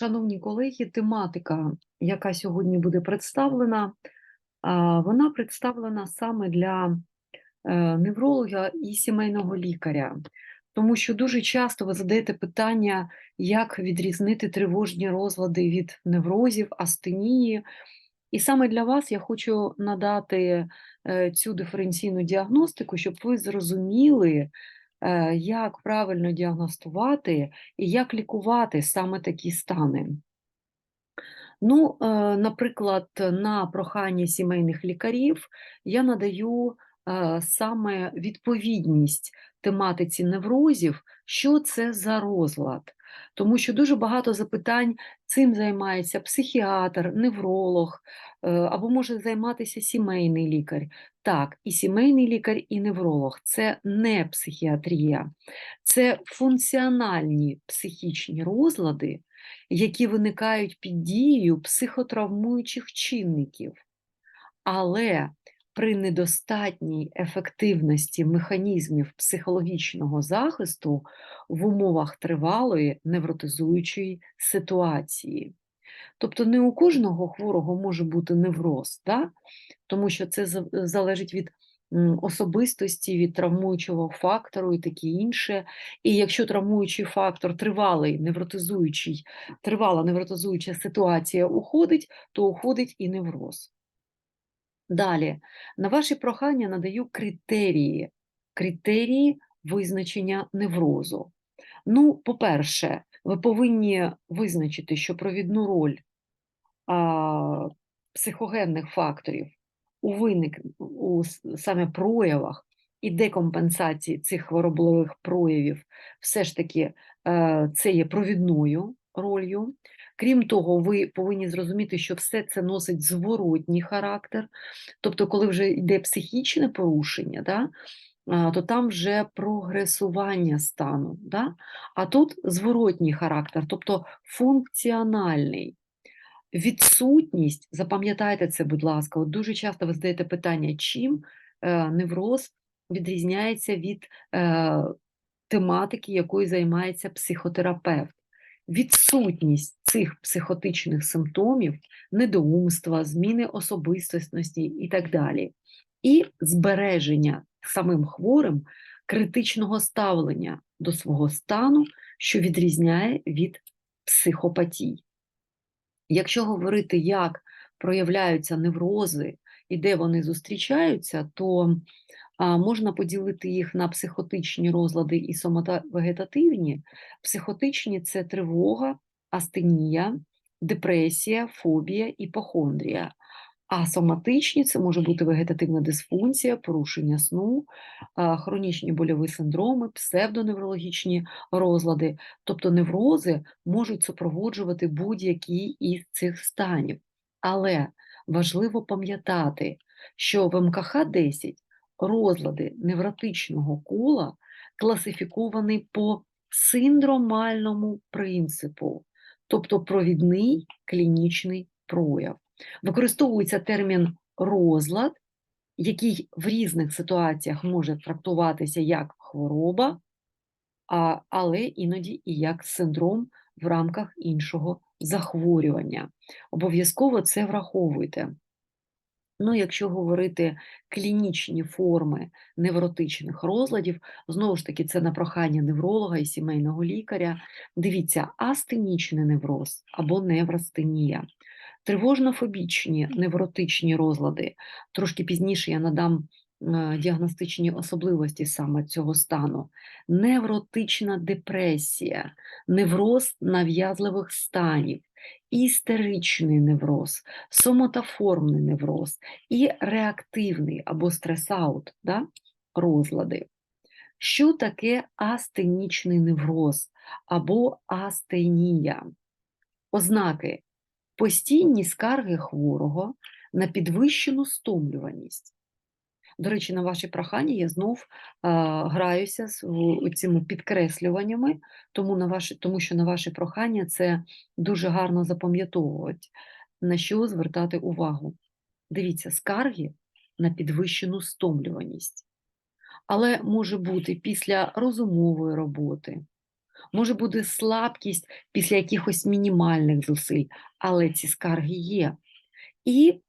Шановні колеги, тематика, яка сьогодні буде представлена, вона представлена саме для е, невролога і сімейного лікаря, тому що дуже часто ви задаєте питання, як відрізнити тривожні розлади від неврозів, астенії. І саме для вас я хочу надати е, цю диференційну діагностику, щоб ви зрозуміли, як правильно діагностувати і як лікувати саме такі стани. Ну, е, наприклад, на прохання сімейних лікарів я надаю е, саме відповідність тематиці неврозів, що це за розлад. Тому що дуже багато запитань цим займається психіатр, невролог, е, або може займатися сімейний лікар. Так, і сімейний лікар, і невролог це не психіатрія, це функціональні психічні розлади, які виникають під дією психотравмуючих чинників. Але при недостатній ефективності механізмів психологічного захисту в умовах тривалої невротизуючої ситуації. Тобто не у кожного хворого може бути невроз, да? тому що це залежить від особистості, від травмуючого фактору і таке інше. І якщо травмуючий фактор тривалий, невротизуючий, тривала невротизуюча ситуація уходить, то уходить і невроз. Далі, на ваші прохання надаю критерії, критерії визначення неврозу. Ну, по-перше, ви повинні визначити, що провідну роль а, психогенних факторів у виник у саме проявах і декомпенсації цих хворобливих проявів, все ж таки е, це є провідною ролью. Крім того, ви повинні зрозуміти, що все це носить зворотній характер. Тобто, коли вже йде психічне порушення, да, то там вже прогресування стану. Да? А тут зворотній характер, тобто функціональний. Відсутність, запам'ятайте це, будь ласка, от дуже часто ви задаєте питання, чим е, невроз відрізняється від е, тематики, якою займається психотерапевт. Відсутність цих психотичних симптомів, недоумства, зміни особистості і так далі, і збереження самим хворим критичного ставлення до свого стану, що відрізняє від психопатій. Якщо говорити, як проявляються неврози і де вони зустрічаються, то можна поділити їх на психотичні розлади і соматовегетативні. Психотичні це тривога, астенія, депресія, фобія, іпохондрія. А соматичні це може бути вегетативна дисфункція, порушення сну, хронічні больові синдроми, псевдоневрологічні розлади. Тобто неврози можуть супроводжувати будь-які із цих станів. Але важливо пам'ятати, що в МКХ-10 розлади невротичного кола класифіковані по синдромальному принципу, тобто провідний клінічний прояв. Використовується термін розлад, який в різних ситуаціях може трактуватися як хвороба, але іноді і як синдром в рамках іншого захворювання. Обов'язково це враховуйте. Ну, якщо говорити клінічні форми невротичних розладів, знову ж таки, це на прохання невролога і сімейного лікаря. Дивіться, астенічний невроз або неврастенія, тривожно-фобічні невротичні розлади. Трошки пізніше я надам е, діагностичні особливості саме цього стану, невротична депресія, невроз нав'язливих станів, істеричний невроз, соматоформний невроз і реактивний або стрес-аут да, розлади. Що таке астенічний невроз або астенія? Ознаки постійні скарги хворого на підвищену стомлюваність. До речі, на ваші прохання я знов граюся з цими підкреслюваннями, тому, на ваші, тому що на ваші прохання це дуже гарно запам'ятовувати, на що звертати увагу. Дивіться, скарги на підвищену стомлюваність. Але може бути після розумової роботи, може бути слабкість після якихось мінімальних зусиль, але ці скарги є. І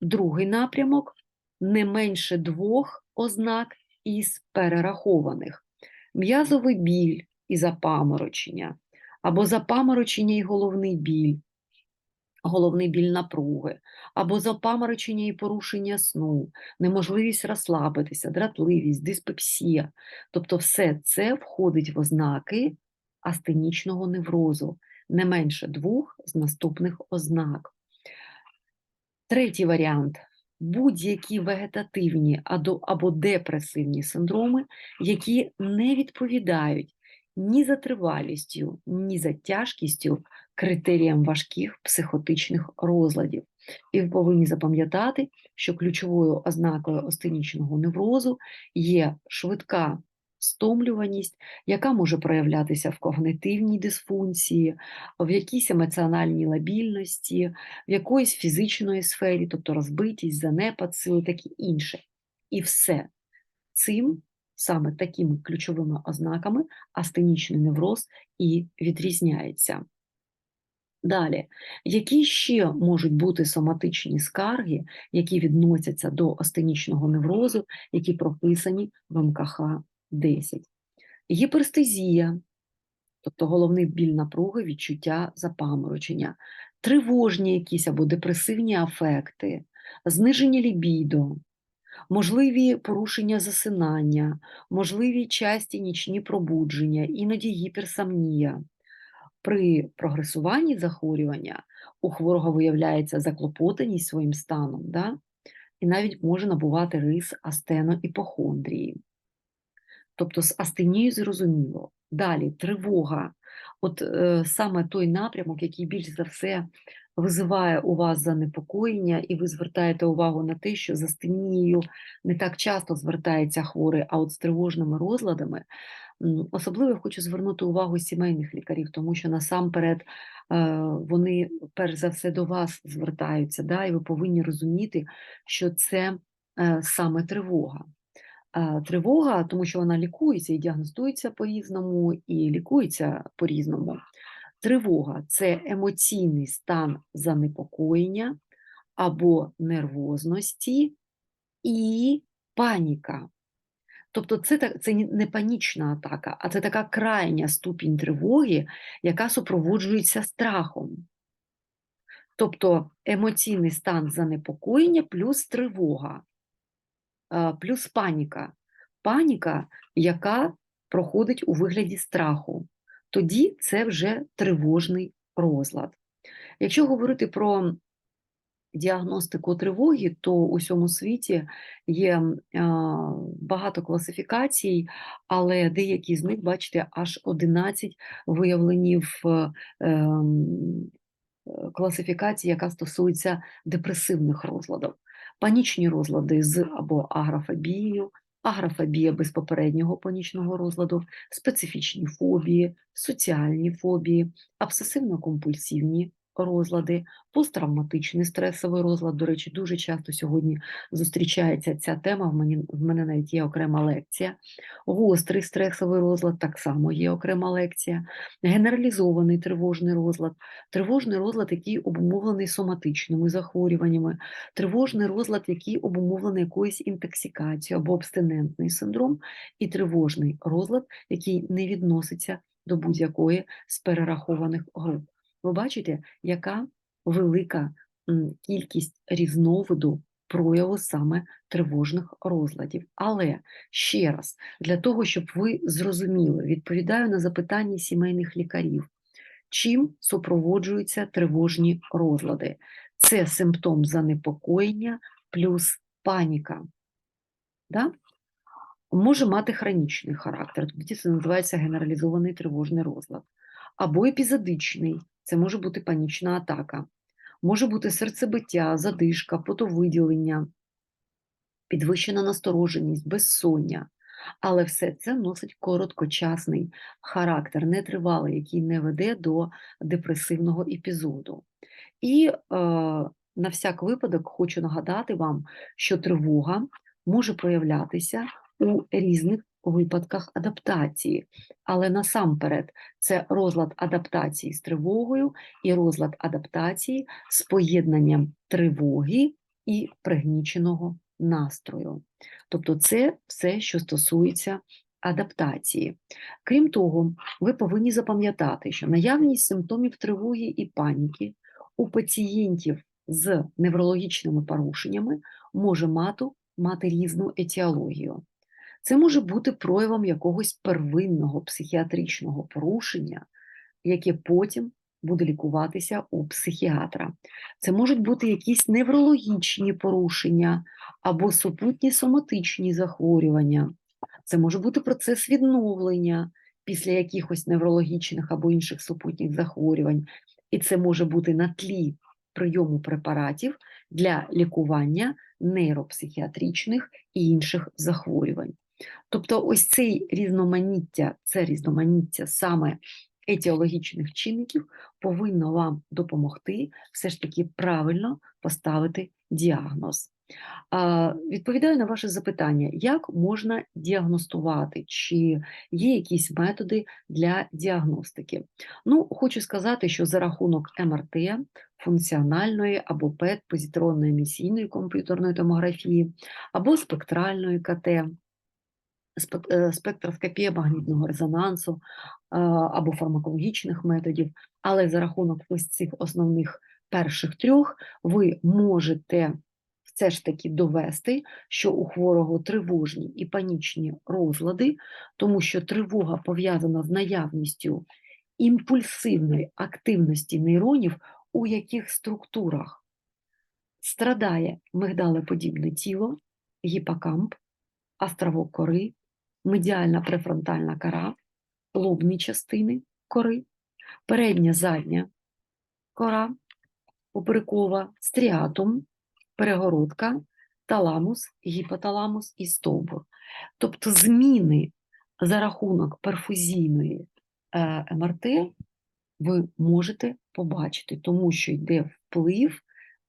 другий напрямок не менше двох ознак із перерахованих: м'язовий біль і запаморочення, або запаморочення і головний біль, головний біль напруги, або запаморочення і порушення сну, неможливість розслабитися, дратливість, диспепсія. Тобто, все це входить в ознаки астенічного неврозу, не менше двох з наступних ознак. Третій варіант будь-які вегетативні або депресивні синдроми, які не відповідають ні за тривалістю, ні за тяжкістю критеріям важких психотичних розладів. І ви повинні запам'ятати, що ключовою ознакою остенічного неврозу є швидка стомлюваність, яка може проявлятися в когнитивній дисфункції, в якійсь емоціональній лабільності, в якоїсь фізичної сфері, тобто розбитість, занепад сили, таке інше. І все цим, саме такими ключовими ознаками, астенічний невроз і відрізняється. Далі, які ще можуть бути соматичні скарги, які відносяться до астенічного неврозу, які прописані в МКХ 10? Гіперстезія, тобто головний біль напруги, відчуття запаморочення, тривожні якісь або депресивні афекти, зниження лібідо, можливі порушення засинання, можливі часті нічні пробудження, іноді гіперсомнія. При прогресуванні захворювання у хворого виявляється заклопотаність своїм станом, да? і навіть може набувати рис астеноіпохондрії. Тобто з астенією зрозуміло. Далі тривога. От е, саме той напрямок, який більш за все визиває у вас занепокоєння, і ви звертаєте увагу на те, що з астенією не так часто звертається хворий, а от з тривожними розладами. Особливо я хочу звернути увагу сімейних лікарів, тому що насамперед е, вони перш за все до вас звертаються, да, і ви повинні розуміти, що це е, саме тривога. Е, Тривога, тому що вона лікується і діагностується по-різному, і лікується по-різному. Тривога це емоційний стан занепокоєння або нервозності і паніка. Тобто це, це не панічна атака, а це така крайня ступінь тривоги, яка супроводжується страхом. Тобто емоційний стан занепокоєння плюс тривога, плюс паніка. Паніка, яка проходить у вигляді страху. Тоді це вже тривожний розлад. Якщо говорити про діагностику тривоги, то у всьому світі є багато класифікацій, але деякі з них, бачите, аж 11 виявлені в е, класифікації, яка стосується депресивних розладів. Панічні розлади з або аграфобією, аграфобія без попереднього панічного розладу, специфічні фобії, соціальні фобії, обсесивно-компульсивні розлади, посттравматичний стресовий розлад. До речі, дуже часто сьогодні зустрічається ця тема. В мене, в мене навіть є окрема лекція. Гострий стресовий розлад так само є окрема лекція, генералізований тривожний розлад, тривожний розлад, який обумовлений соматичними захворюваннями, тривожний розлад, який обумовлений якоюсь інтоксикацією або абстинентний синдром, і тривожний розлад, який не відноситься до будь-якої з перерахованих груп. Ви бачите, яка велика кількість різновиду прояву саме тривожних розладів. Але ще раз, для того, щоб ви зрозуміли, відповідаю на запитання сімейних лікарів, чим супроводжуються тривожні розлади. Це симптом занепокоєння плюс паніка. Да? Може мати хронічний характер, тоді це називається генералізований тривожний розлад. Або епізодичний, це може бути панічна атака, може бути серцебиття, задишка, потовиділення, підвищена настороженість, безсоння. Але все це носить короткочасний характер, нетривалий, який не веде до депресивного епізоду. І е, на всяк випадок хочу нагадати вам, що тривога може проявлятися у різних випадках адаптації. Але насамперед це розлад адаптації з тривогою і розлад адаптації з поєднанням тривоги і пригніченого настрою. Тобто, це все, що стосується адаптації. Крім того, ви повинні запам'ятати, що наявність симптомів тривоги і паніки у пацієнтів з неврологічними порушеннями може мати, мати різну етіологію. Це може бути проявом якогось первинного психіатричного порушення, яке потім буде лікуватися у психіатра. Це можуть бути якісь неврологічні порушення або супутні соматичні захворювання. Це може бути процес відновлення після якихось неврологічних або інших супутніх захворювань. І це може бути на тлі прийому препаратів для лікування нейропсихіатричних і інших захворювань. Тобто, ось цей різноманіття, це різноманіття саме етіологічних чинників повинно вам допомогти все ж таки правильно поставити діагноз. Відповідаю на ваше запитання, як можна діагностувати, чи є якісь методи для діагностики? Ну, хочу сказати, що за рахунок МРТ, функціональної або ПЕТ, позитронної емісійної комп'ютерної томографії, або спектральної КТ, спектроскопія магнітного резонансу е, або фармакологічних методів, але за рахунок ось цих основних перших трьох ви можете все ж таки довести, що у хворого тривожні і панічні розлади, тому що тривога пов'язана з наявністю імпульсивної активності нейронів у яких структурах страдає мигдалеподібне тіло, гіпокамп, островок кори, медіальна префронтальна кора, лобні частини кори, передня задня кора, поперекова, стріатум, перегородка, таламус, гіпоталамус і стовбур. Тобто зміни за рахунок перфузійної е, МРТ ви можете побачити, тому що йде вплив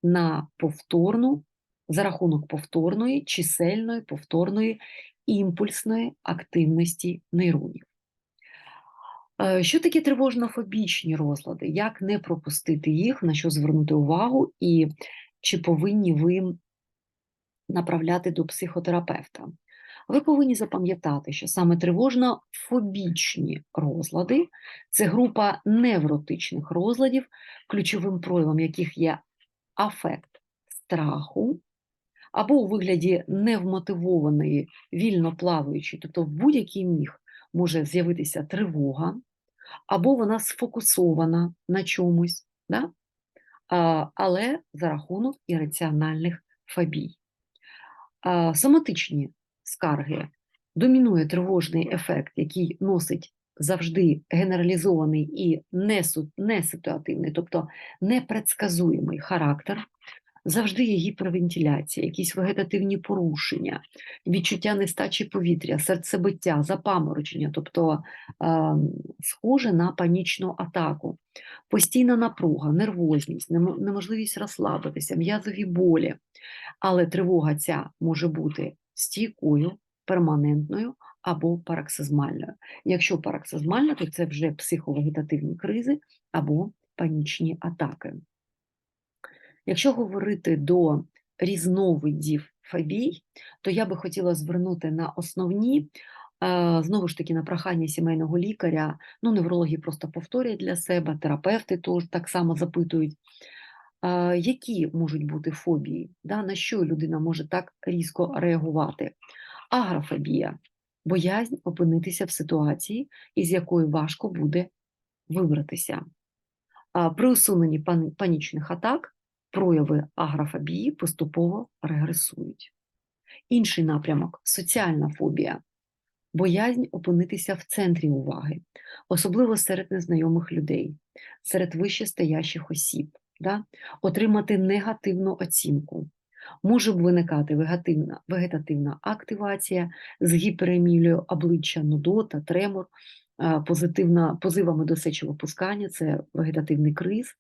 на повторну, за рахунок повторної, чисельної, повторної імпульсної активності нейронів. Е, Що таке тривожно-фобічні розлади? Як не пропустити їх, на що звернути увагу, і чи повинні ви направляти до психотерапевта? Ви повинні запам'ятати, що саме тривожно-фобічні розлади це група невротичних розладів, ключовим проявом яких є афект страху, або у вигляді невмотивованої, вільно плаваючої, тобто в будь-який міг може з'явитися тривога, або вона сфокусована на чомусь, да? а, але за рахунок ірраціональних фобій. А, соматичні скарги домінує тривожний ефект, який носить завжди генералізований і неситуативний, тобто непредсказуємий характер. Завжди є гіпервентиляція, якісь вегетативні порушення, відчуття нестачі повітря, серцебиття, запаморочення, тобто е, схоже на панічну атаку, постійна напруга, нервозність, неможливість розслабитися, м'язові болі. Але тривога ця може бути стійкою, перманентною або параксизмальною. Якщо параксизмальна, то це вже психовегетативні кризи або панічні атаки. Якщо говорити до різновидів фобій, то я би хотіла звернути на основні, е, знову ж таки, на прохання сімейного лікаря, ну, неврологи просто повторюють для себе, терапевти теж так само запитують, е, які можуть бути фобії, да, на що людина може так різко реагувати. Агрофобія боязнь опинитися в ситуації, із якої важко буде вибратися. При усуненні панічних атак прояви агрофобії поступово регресують. Інший напрямок соціальна фобія, боязнь опинитися в центрі уваги, особливо серед незнайомих людей, серед вищестоящих осіб, да? отримати негативну оцінку. Може виникати вегетативна, вегетативна активація з гіперемілією обличчя, нудота, тремор, позитивна, позивами до сечовипускання, це вегетативний криз,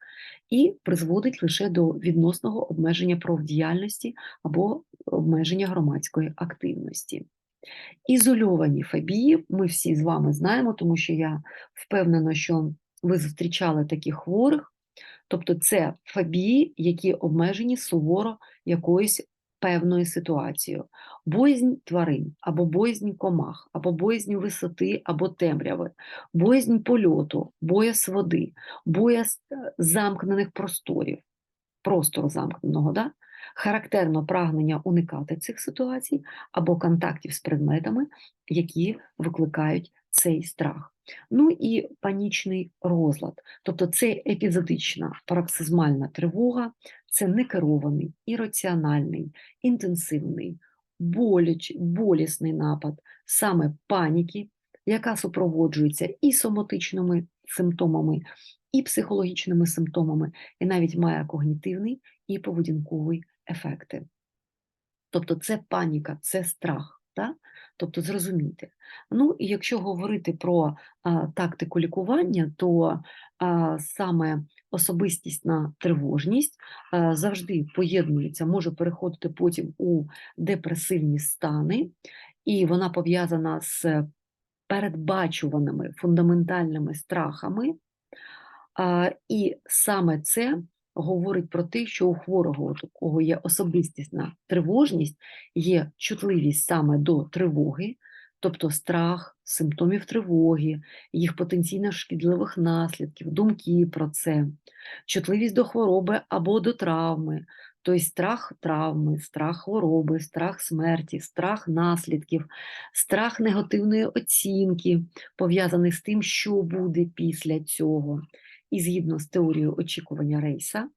і призводить лише до відносного обмеження профдіяльності або обмеження громадської активності. Ізольовані фобії ми всі з вами знаємо, тому що я впевнена, що ви зустрічали таких хворих. Тобто це фобії, які обмежені суворо якоюсь певною ситуацією. Боязнь тварин, або боязнь комах, або боязнь висоти, або темряви, боязнь польоту, бояз води, бояз е, замкнених просторів, простору замкненого. Да? Характерно прагнення уникати цих ситуацій або контактів з предметами, які викликають цей страх. Ну і панічний розлад, тобто це епізодична пароксизмальна тривога, це некерований, ірраціональний, інтенсивний, боліч, болісний напад, саме паніки, яка супроводжується і соматичними симптомами, і психологічними симптомами, і навіть має когнітивний і поведінковий ефекти. Тобто це паніка, це страх. Так? Тобто зрозуміти. Ну і якщо говорити про а, тактику лікування, то а, саме особистісна тривожність а, завжди поєднується, може переходити потім у депресивні стани, і вона пов'язана з передбачуваними фундаментальними страхами. А, І саме це говорить про те, що у хворого, у кого є особистісна тривожність, є чутливість саме до тривоги, тобто страх, симптомів тривоги, їх потенційно шкідливих наслідків, думки про це, чутливість до хвороби або до травми, тобто страх травми, страх хвороби, страх смерті, страх наслідків, страх негативної оцінки, пов'язаний з тим, що буде після цього. І згідно з теорією очікування рейса,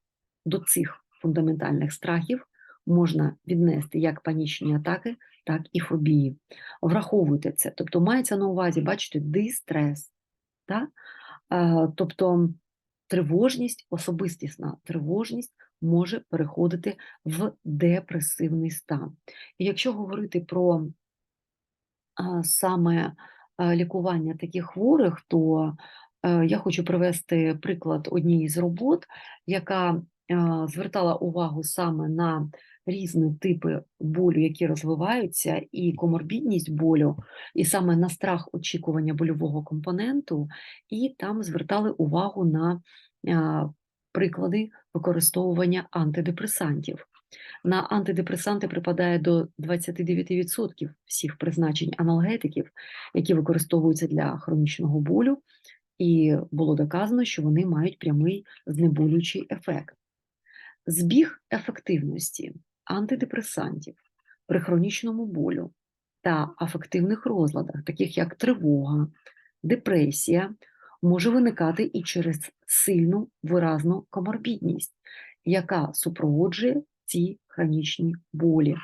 до цих фундаментальних страхів можна віднести як панічні атаки, так і фобії. Враховуйте це. Тобто мається на увазі, бачите, дистрес. Так? Тобто тривожність, особистісна тривожність може переходити в депресивний стан. І якщо говорити про саме лікування таких хворих, то Е, я хочу привести приклад однієї з робот, яка е, звертала увагу саме на різні типи болю, які розвиваються, і коморбідність болю, і саме на страх очікування больового компоненту, і там звертали увагу на е, приклади використовування антидепресантів. На антидепресанти припадає до 29% всіх призначень аналгетиків, які використовуються для хронічного болю, і було доказано, що вони мають прямий знеболюючий ефект. Збіг ефективності антидепресантів при хронічному болю та афективних розладах, таких як тривога, депресія, може виникати і через сильну виразну коморбідність, яка супроводжує ці хронічні болі.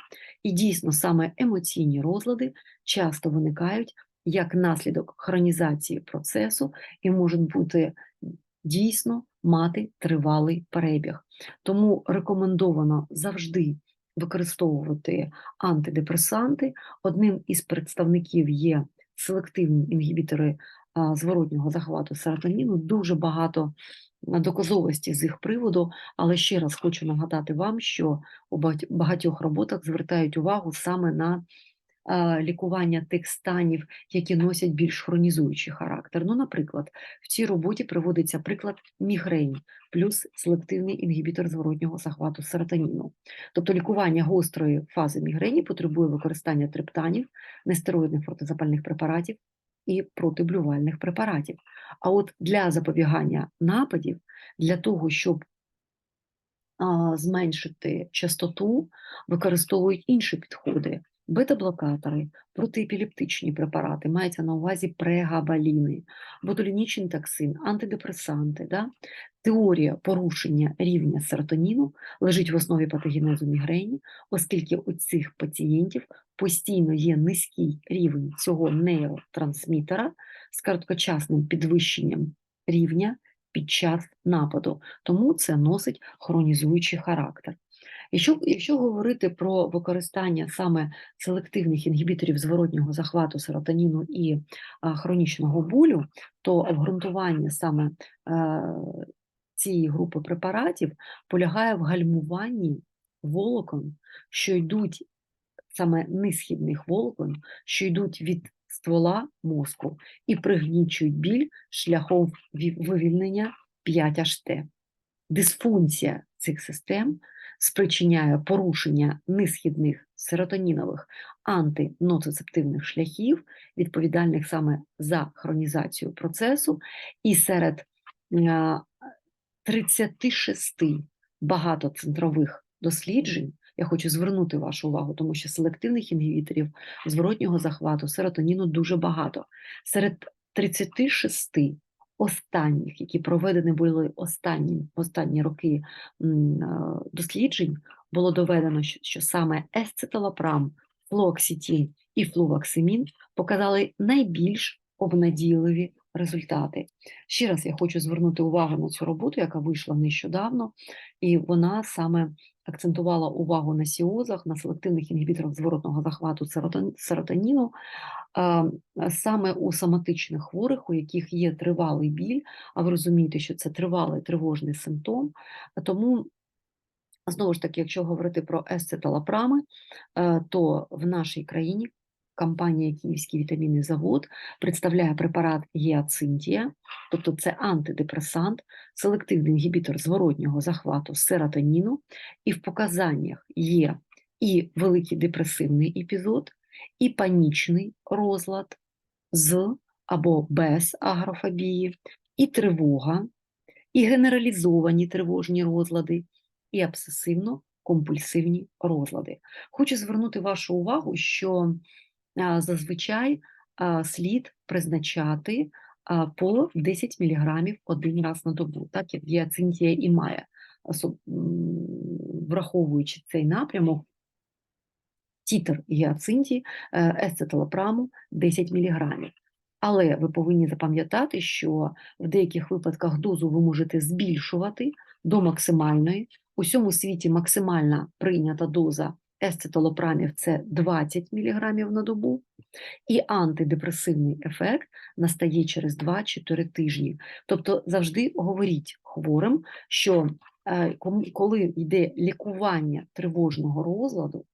І дійсно саме емоційні розлади часто виникають як наслідок хронізації процесу і можуть бути дійсно мати тривалий перебіг. Тому рекомендовано завжди використовувати антидепресанти. Одним із представників є селективні інгібітори зворотнього захвату серотоніну. Дуже багато доказовості з їх приводу, але ще раз хочу нагадати вам, що у багатьох роботах звертають увагу саме на лікування тих станів, які носять більш хронізуючий характер. Ну, наприклад, в цій роботі приводиться приклад мігрені плюс селективний інгібітор зворотнього захвату серотоніну. Тобто лікування гострої фази мігрені потребує використання триптанів, нестероїдних протизапальних препаратів і протиблювальних препаратів. А от для запобігання нападів, для того, щоб Зменшити частоту використовують інші підходи, Бета-блокатори, протиепілептичні препарати, мається на увазі прегабаліни, ботулінічний токсин, антидепресанти. Да? Теорія порушення рівня серотоніну лежить в основі патогенезу мігрені, оскільки у цих пацієнтів постійно є низький рівень цього нейротрансмітера з короткочасним підвищенням рівня під час нападу, тому це носить хронізуючий характер. Якщо якщо говорити про використання саме селективних інгібіторів зворотнього захвату серотоніну і а, хронічного болю, то обґрунтування саме а, е, цієї групи препаратів полягає в гальмуванні волокон, що йдуть саме нисхідних волокон, що йдуть від ствола мозку і пригнічують біль шляхом вивільнення 5HT. Дисфункція цих систем спричиняє порушення нисхідних серотонінових антиноцицептивних шляхів, відповідальних саме за хронізацію процесу, і серед е, 36 багатоцентрових досліджень. Я хочу звернути вашу увагу, тому що селективних інгібіторів зворотнього захвату серотоніну дуже багато. Серед 36 останніх, які проведені були останні, останні роки е, досліджень, було доведено, що, саме есцеталопрам, флуоксетин і флувоксимін показали найбільш обнадійливі результати. Ще раз я хочу звернути увагу на цю роботу, яка вийшла нещодавно, і вона саме акцентувала увагу на сіозах, на селективних інгібіторах зворотного захвату серотоніну, саме у соматичних хворих, у яких є тривалий біль, а ви розумієте, що це тривалий тривожний симптом. Тому, знову ж таки, якщо говорити про есцеталапрами, е, то в нашій країні компанія Київський вітамінний завод представляє препарат гіацинтія, тобто це антидепресант, селективний інгібітор зворотнього захвату серотоніну, і в показаннях є і великий депресивний епізод, і панічний розлад з або без агрофобії, і тривога, і генералізовані тривожні розлади, і обсесивно-компульсивні розлади. Хочу звернути вашу увагу, що зазвичай слід призначати по 10 мг один раз на добу, так як діацинтія і має, враховуючи цей напрямок, тітр гіацинті, е, есцеталопраму 10 мг. Але ви повинні запам'ятати, що в деяких випадках дозу ви можете збільшувати до максимальної. У всьому світі максимальна прийнята доза есцеталопрамів – це 20 мг на добу, і антидепресивний ефект настає через 2-4 тижні. Тобто завжди говоріть хворим, що е, коли йде лікування тривожного розладу,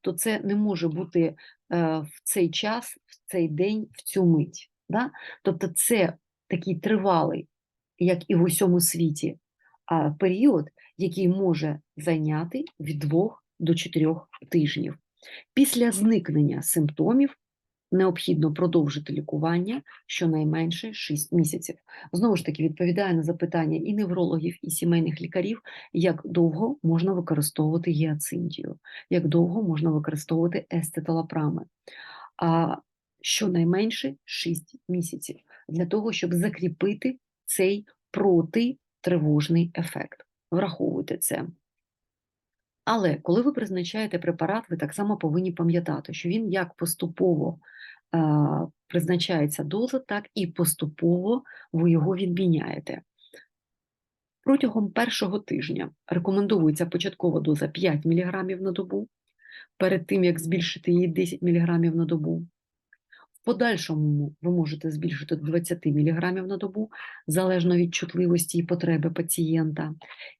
то це не може бути е, в цей час, в цей день, в цю мить. Да? Тобто це такий тривалий, як і в усьому світі, період, який може зайняти від 2 до 4 тижнів. Після зникнення симптомів необхідно продовжити лікування щонайменше 6 місяців. Знову ж таки, відповідає на запитання і неврологів, і сімейних лікарів, як довго можна використовувати гіацинтію, як довго можна використовувати естеталапрами. А щонайменше 6 місяців для того, щоб закріпити цей протитривожний ефект. Враховуйте це. Але коли ви призначаєте препарат, ви так само повинні пам'ятати, що він як поступово е, призначається доза, так і поступово ви його відміняєте. Протягом першого тижня рекомендується початкова доза 5 мг на добу, перед тим як збільшити її 10 мг на добу. Подальшому ви можете збільшити до 20 мг на добу, залежно від чутливості і потреби пацієнта.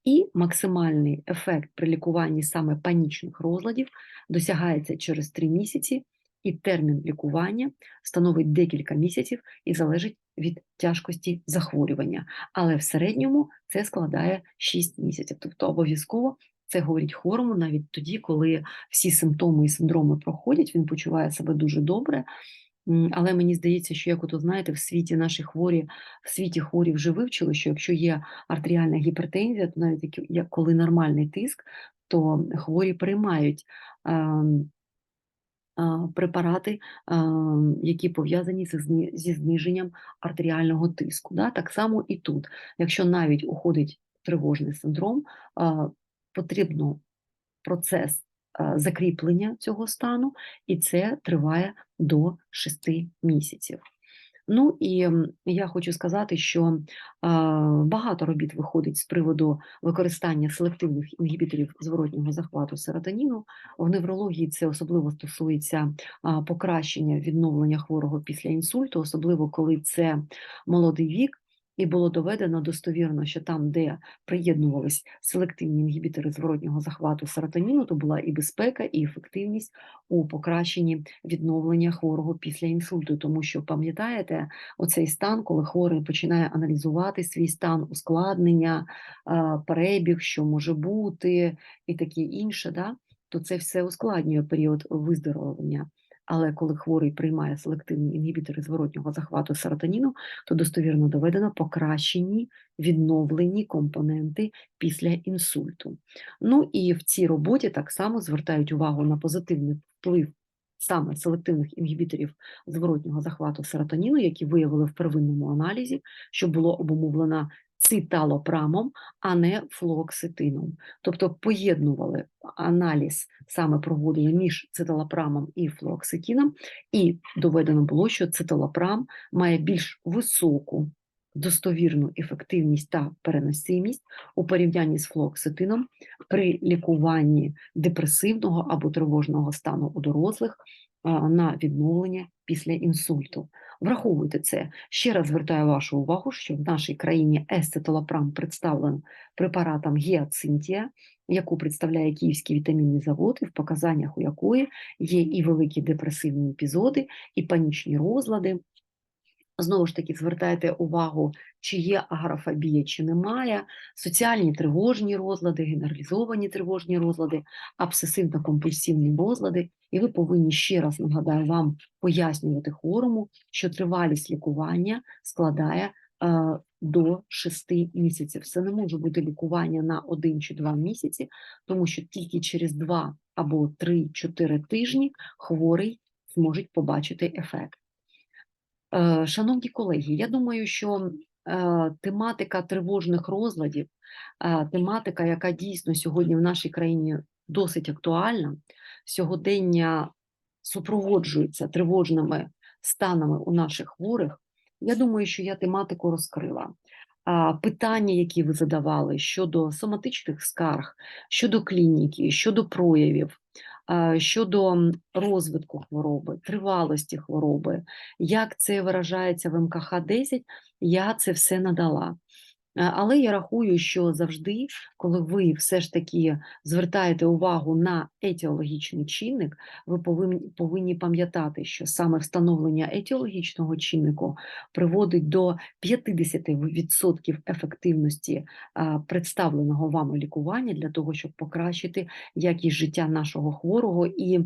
І максимальний ефект при лікуванні саме панічних розладів досягається через 3 місяці, і термін лікування становить декілька місяців і залежить від тяжкості захворювання. Але в середньому це складає 6 місяців. Тобто обов'язково це говорить хворому навіть тоді, коли всі симптоми і синдроми проходять, він почуває себе дуже добре. Але мені здається, що як от знаєте, в світі наші хворі, в світі хворі вже вивчили, що якщо є артеріальна гіпертензія, то навіть як, коли нормальний тиск, то хворі приймають ем, препарати, ем, які пов'язані зі, зниженням артеріального тиску. Так само і тут, якщо навіть уходить тривожний синдром, потрібно процес закріплення цього стану, і це триває до 6 місяців. Ну і я хочу сказати, що а, багато робіт виходить з приводу використання селективних інгібіторів зворотнього захвату серотоніну. В неврології це особливо стосується а, покращення відновлення хворого після інсульту, особливо коли це молодий вік. І було доведено достовірно, що там, де приєднувались селективні інгібітори зворотнього захвату серотоніну, то була і безпека, і ефективність у покращенні відновлення хворого після інсульту. Тому що пам'ятаєте, оцей стан, коли хворий починає аналізувати свій стан, ускладнення, перебіг, що може бути, і таке інше, да? то це все ускладнює період виздоровлення. Але коли хворий приймає селективні інгібітори зворотнього захвату серотоніну, то достовірно доведено покращені відновлені компоненти після інсульту. Ну і в цій роботі так само звертають увагу на позитивний вплив саме селективних інгібіторів зворотнього захвату серотоніну, які виявили в первинному аналізі, що було обумовлено циталопрамом, а не флуоксетином. Тобто поєднували аналіз, саме проводили між циталопрамом і флуоксетином, і доведено було, що циталопрам має більш високу достовірну ефективність та переносимість у порівнянні з флуоксетином при лікуванні депресивного або тривожного стану у дорослих на відновлення після інсульту. Враховуйте це. Ще раз звертаю вашу увагу, що в нашій країні естетолапрам представлен препаратом гіацинтія, яку представляє Київський вітамінний завод, і в показаннях у якої є і великі депресивні епізоди, і панічні розлади. Знову ж таки, звертайте увагу, чи є агорафобія, чи немає, соціальні тривожні розлади, генералізовані тривожні розлади, обсесивно-компульсивні розлади, і ви повинні ще раз нагадаю вам пояснювати хворому, що тривалість лікування складає е, до 6 місяців. Це не може бути лікування на 1 чи 2 місяці, тому що тільки через 2 або 3-4 тижні хворий зможуть побачити ефект. Е, Шановні колеги, я думаю, що е, тематика тривожних розладів, тематика, яка дійсно сьогодні в нашій країні досить актуальна, сьогодення супроводжується тривожними станами у наших хворих, я думаю, що я тематику розкрила. Питання, які ви задавали щодо соматичних скарг, щодо клініки, щодо проявів, щодо розвитку хвороби, тривалості хвороби, як це виражається в МКХ-10, я це все надала. Е, Але я рахую, що завжди, коли ви все ж таки звертаєте увагу на етіологічний чинник, ви повинні, повинні пам'ятати, що саме встановлення етіологічного чиннику приводить до 50% ефективності представленого вами лікування для того, щоб покращити якість життя нашого хворого. І,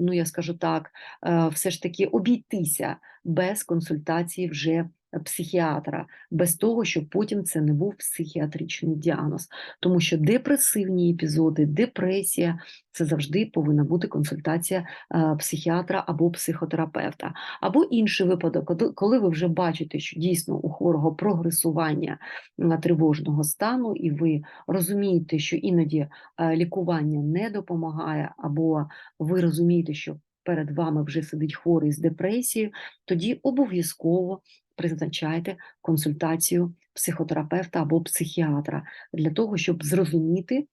ну я скажу так, е, все ж таки обійтися без консультації вже психіатра, без того, щоб потім це не був психіатричний діагноз. Тому що депресивні епізоди, депресія це завжди повинна бути консультація е, психіатра або психотерапевта. Або інший випадок, коли- ви вже бачите, що дійсно у хворого прогресування е, тривожного стану, і ви розумієте, що іноді е, лікування не допомагає, або ви розумієте, що перед вами вже сидить хворий з депресією, тоді обов'язково призначайте консультацію психотерапевта або психіатра для того, щоб зрозуміти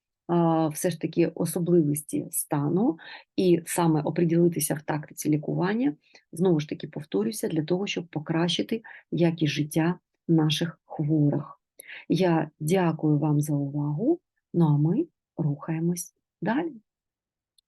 все ж таки особливості стану і саме оприділитися в тактиці лікування, знову ж таки повторюся, для того, щоб покращити якість життя наших хворих. Я дякую вам за увагу. Ну а ми рухаємось далі.